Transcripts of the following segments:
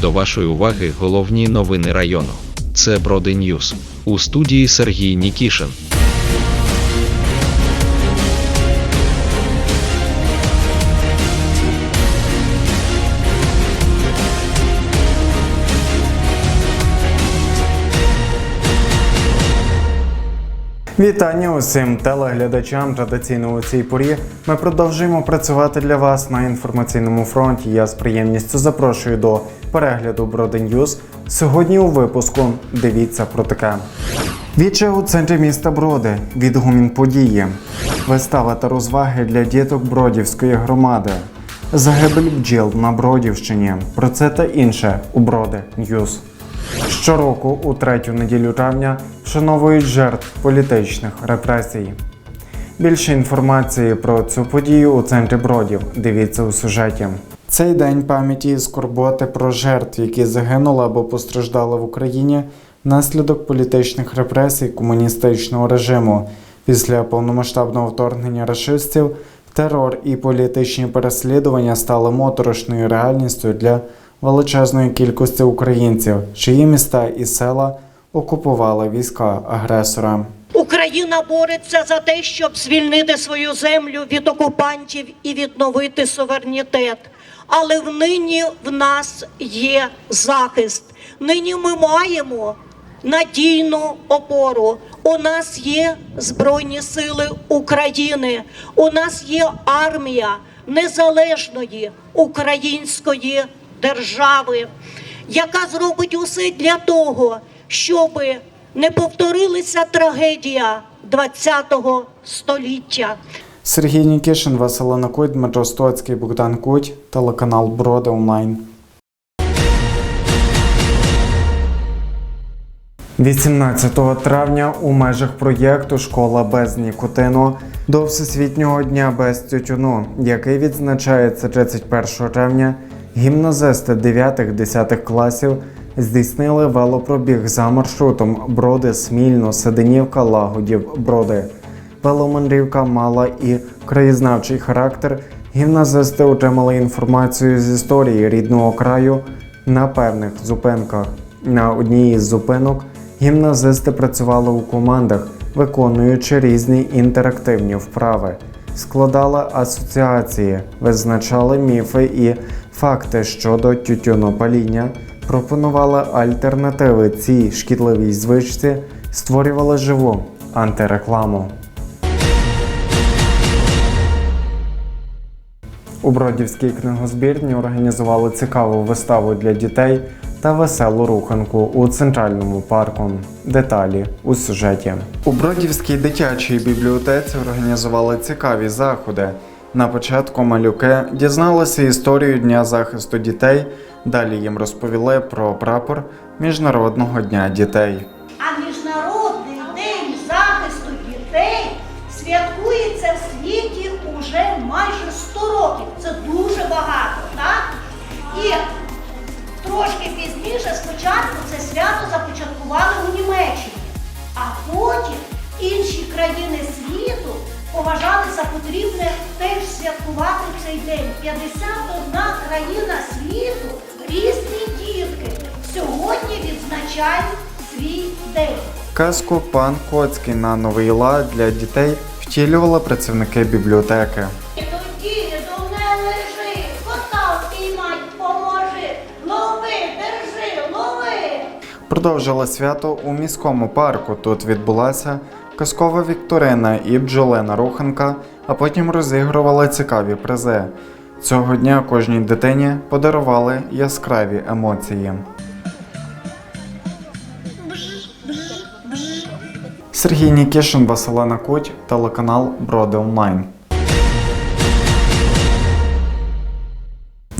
До вашої уваги головні новини району. Це Броди Ньюс. У студії Сергій Нікішин. Вітання усім телеглядачам. Традиційно у цій порі ми продовжуємо працювати для вас на інформаційному фронті. Я з приємністю запрошую до перегляду Броди Ньюз. Сьогодні у випуску дивіться про таке. Віче у центрі міста Броди. Відгумін події. Вистава та розваги для діток Бродівської громади. Загибель бджіл на Бродівщині. Про це та інше у Броди Ньюз. Щороку у третю неділю травня вшановують жертв політичних репресій. Більше інформації про цю подію у центрі Бродів. Дивіться у сюжеті. Цей день пам'яті і скорботи про жертв, які загинули або постраждали в Україні внаслідок політичних репресій комуністичного режиму після повномасштабного вторгнення рашистів. Терор і політичні переслідування стали моторошною реальністю для величезної кількості українців, чиї міста і села окупували війська агресора. Україна бореться за те, щоб звільнити свою землю від окупантів і відновити суверенітет. Але нині в нас є захист. Нині ми маємо надійну опору. У нас є Збройні Сили України, у нас є армія незалежної української держави, яка зробить усе для того, щоб не повторилася трагедія ХХ століття. Сергій Нікішин, Василина Куть, Дмитро Стоцький, Богдан Куть, телеканал Броди онлайн. 18 травня у межах проєкту Школа без нікотину до Всесвітнього дня без тютюну, який відзначається 31 травня, гімназисти 9-10 класів здійснили велопробіг за маршрутом Броди, Смільно, Седенівка, Лагодів, Броди. Веломандрівка мала і краєзнавчий характер. Гімназисти отримали інформацію з історії рідного краю на певних зупинках. На одній із зупинок гімназисти працювали у командах, виконуючи різні інтерактивні вправи, складали асоціації, визначали міфи і факти щодо тютюнопаління, пропонували альтернативи цій шкідливій звичці, створювали живу антирекламу. У Бродівській книгозбірні організували цікаву виставу для дітей та веселу руханку у центральному парку. Деталі у сюжеті. У Бродівській дитячій бібліотеці організували цікаві заходи. На початку малюки дізналися історію Дня захисту дітей. Далі їм розповіли про прапор Міжнародного дня дітей. Трошки спочатку, це свято започаткували у Німеччині, а потім інші країни світу поважали за потрібне теж святкувати цей день. 51 країна світу, різні дітки сьогодні відзначають свій день. Казку пан Коцький на новий лад для дітей втілювали працівники бібліотеки. Продовжили свято у міському парку. Тут відбулася казкова вікторина і бджолина руханка, а потім розігрували цікаві призи. Цього дня кожній дитині подарували яскраві емоції. Сергій Нікішин, Василена Куть, телеканал Броди Онлайн.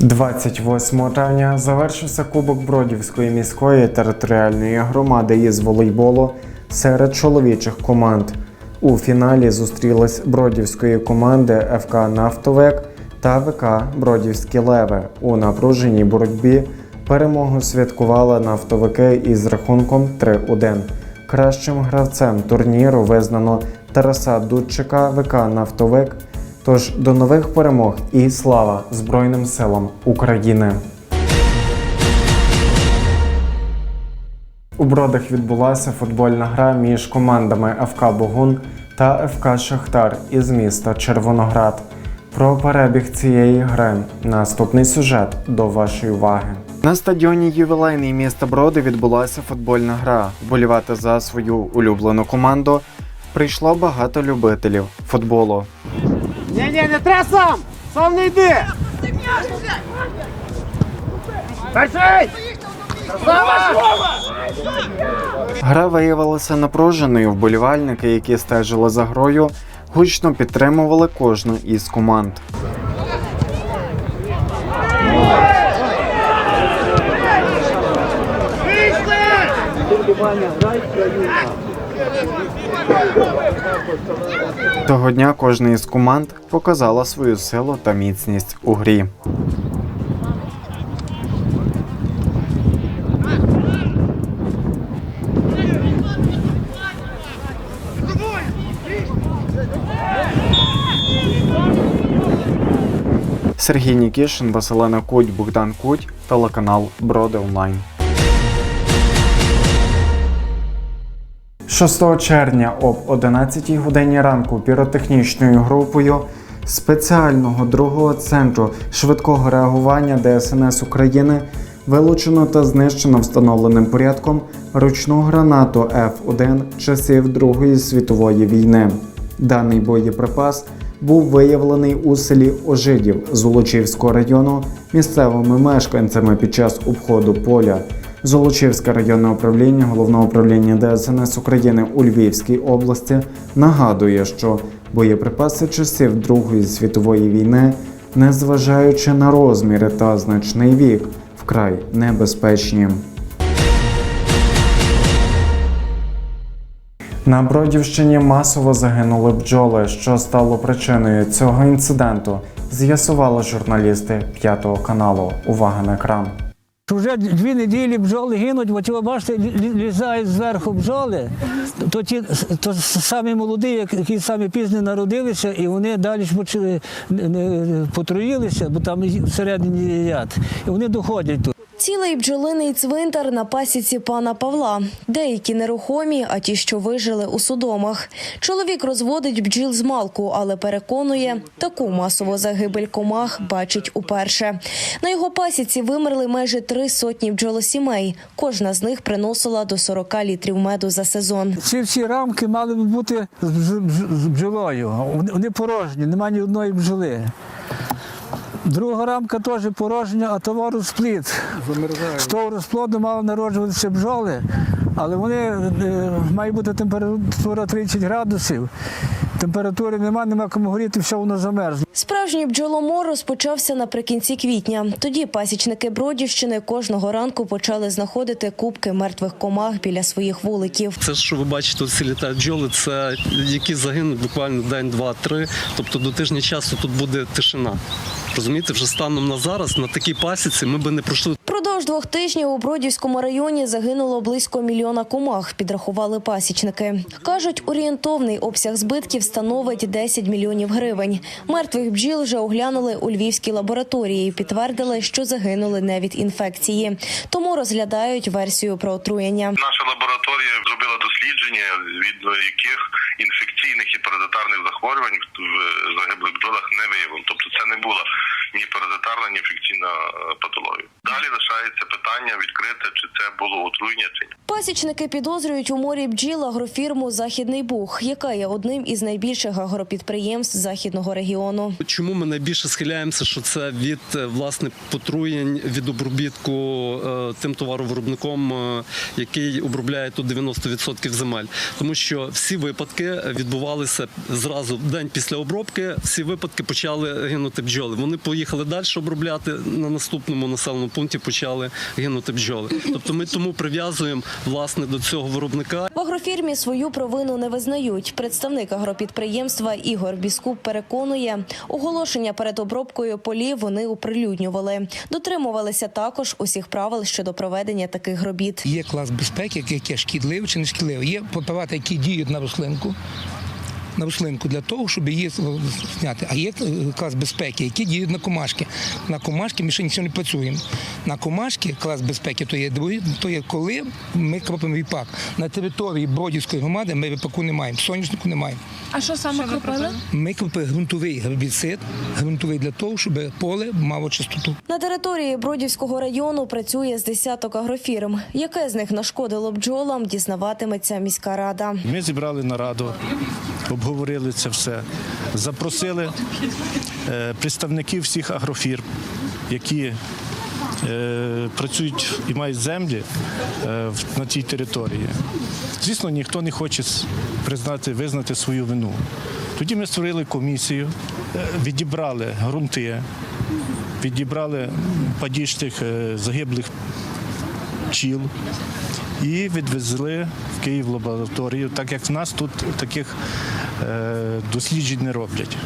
28 травня завершився Кубок Бродівської міської територіальної громади із волейболу серед чоловічих команд. У фіналі зустрілись бродівської команди ФК Нафтовек та ВК Бродівські Леви. У напруженій боротьбі перемогу святкували нафтовики із рахунком 3-1. Кращим гравцем турніру визнано Тараса Дудчика ВК Нафтовик. Тож до нових перемог і слава Збройним силам України! У Бродах відбулася футбольна гра між командами ФК Богун та ФК Шахтар із міста Червоноград. Про перебіг цієї гри наступний сюжет до вашої уваги. На стадіоні ювілейний міста Броди відбулася футбольна гра. Вболівати за свою улюблену команду прийшло багато любителів футболу. Ні, ні, не треба сам! Сам не йди! Перший! Гра виявилася напруженою. Вболівальники, які стежили за грою, гучно підтримували кожну із команд. Того дня кожна із команд показала свою силу та міцність у грі. Сергій Нікішин, Василина Куть, Богдан Куть, телеканал Броди Онлайн. 6 червня об 11 годині ранку піротехнічною групою спеціального другого центру швидкого реагування ДСНС України вилучено та знищено встановленим порядком ручну гранату F1 часів Другої світової війни. Даний боєприпас був виявлений у селі Ожидів Золочівського району місцевими мешканцями під час обходу поля. Золочівське районне управління Головного управління ДСНС України у Львівській області нагадує, що боєприпаси часів Другої світової війни, незважаючи на розміри та значний вік, вкрай небезпечні. На Бродівщині масово загинули бджоли. Що стало причиною цього інциденту, з'ясували журналісти п'ятого каналу. Увага на екран. Вже дві неділі бджоли гинуть, бо ви бачите, лі- лі- лізають зверху бджоли, то ті то самі молоді, які самі пізні народилися, і вони далі почали не- потруїлися, бо там всередині яд. І вони доходять тут. Цілий бджолиний цвинтар на пасіці пана Павла. Деякі нерухомі, а ті, що вижили у судомах. Чоловік розводить бджіл з малку, але переконує, таку масову загибель комах бачить уперше. На його пасіці вимерли майже три сотні бджолосімей. Кожна з них приносила до 40 літрів меду за сезон. Ці всі рамки мали б бути з, бджолою. Вони порожні, немає ні одної бджоли. Друга рамка теж порожня, а товар розплід. З того розплоду мали народжуватися бджоли, але вони е, має бути температура 30 градусів. Температури немає, нема кому горіти, все воно замерзло. Справжній бджоломор розпочався наприкінці квітня. Тоді пасічники Бродівщини кожного ранку почали знаходити кубки мертвих комах біля своїх вуликів. Це, що ви бачите, ці літають бджоли, це які загинуть буквально день, два, три. Тобто до тижня часу тут буде тишина. Розумієте, вже станом на зараз на такій пасіці ми би не пройшли Продовж двох тижнів у Бродівському районі загинуло близько мільйона комах, підрахували пасічники. Кажуть, орієнтовний обсяг збитків становить 10 мільйонів гривень. Мертвих бджіл вже оглянули у львівській лабораторії і підтвердили, що загинули не від інфекції. Тому розглядають версію про отруєння. Наша лабораторія зробила дослідження, від яких інфекційних і паразитарних захворювань в загиблих бджолах не виявлено. Тобто це не була ні паразитарна, інфекційна е, патологія. Далі лишається питання відкрите, чи це було отруєння чи ні. Пасічники підозрюють у морі бджіл агрофірму Західний Буг, яка є одним із найбільших агропідприємств західного регіону. Чому ми найбільше схиляємося, що це від е, власне потруєнь від обробітку е, тим товаровиробником, е, який обробляє тут 90% земель, тому що всі випадки відбувалися зразу в день після обробки. Всі випадки почали гинути бджоли. Вони поїхали далі обробляти на наступному населеному пункті. Почали гинути бджоли. Тобто, ми тому прив'язуємо власне до цього виробника. В агрофірмі свою провину не визнають. Представник агропідприємства Ігор Біскуп переконує, оголошення перед обробкою полів вони оприлюднювали. Дотримувалися також усіх правил щодо проведення таких робіт. Є клас безпеки, яке шкідливий чи не шкідливий. Є препарати, які діють на рослинку. На рослинку для того, щоб її зняти. А є клас безпеки, які діють на комашки. На комашки ми ще нічого не працюємо. На комашки клас безпеки то є то є коли ми кропимо віпак. На території Бродівської громади ми віпаку не маємо, соняшнику не маємо. А що саме кропили? Ми кропили ґрунтовий гербіцид, ґрунтовий для того, щоб поле мало чистоту. На території Бродівського району працює з десяток агрофірм. Яке з них нашкодило бджолам, дізнаватиметься міська рада. Ми зібрали нараду, обговорили це все, запросили е, представників всіх агрофірм, які е, працюють і мають землі е, на тій території. Звісно, ніхто не хоче признати, визнати свою вину. Тоді ми створили комісію, відібрали ґрунти, відібрали падіж тих загиблих пчіл і відвезли в Київ лабораторію, так як в нас тут таких е, досліджень не роблять.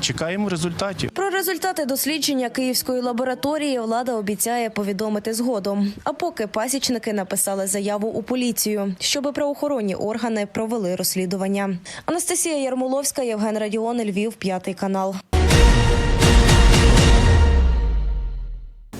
Чекаємо результатів. Про результати дослідження київської лабораторії влада обіцяє повідомити згодом. А поки пасічники написали заяву у поліцію, щоби правоохоронні органи провели розслідування. Анастасія Ярмоловська, Євген Радіон, Львів, п'ятий канал.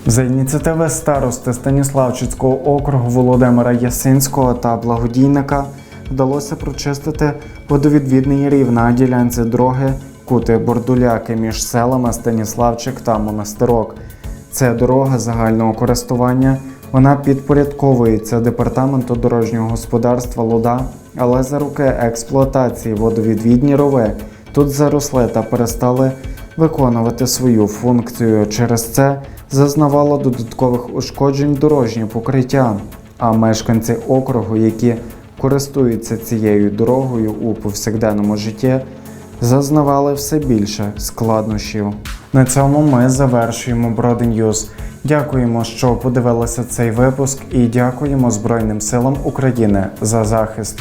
За ініціативи старости Станіславчицького округу Володимира Ясинського та благодійника вдалося прочистити водовідвідний рів на ділянці дороги Кути Бордуляки між селами Станіславчик та Монастирок. Це дорога загального користування. Вона підпорядковується департаменту дорожнього господарства Луда, але за роки експлуатації водовідвідні рови тут заросли та перестали виконувати свою функцію. Через це зазнавало додаткових ушкоджень дорожнє покриття. А мешканці округу, які користуються цією дорогою у повсякденному житті, зазнавали все більше складнощів. На цьому ми завершуємо Броди Ньюз. Дякуємо, що подивилися цей випуск, і дякуємо Збройним силам України за захист.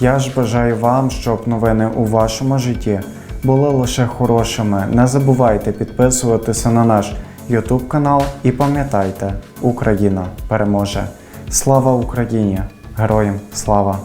Я ж бажаю вам, щоб новини у вашому житті були лише хорошими. Не забувайте підписуватися на наш YouTube канал і пам'ятайте, Україна переможе. Слава Україні! Героям слава!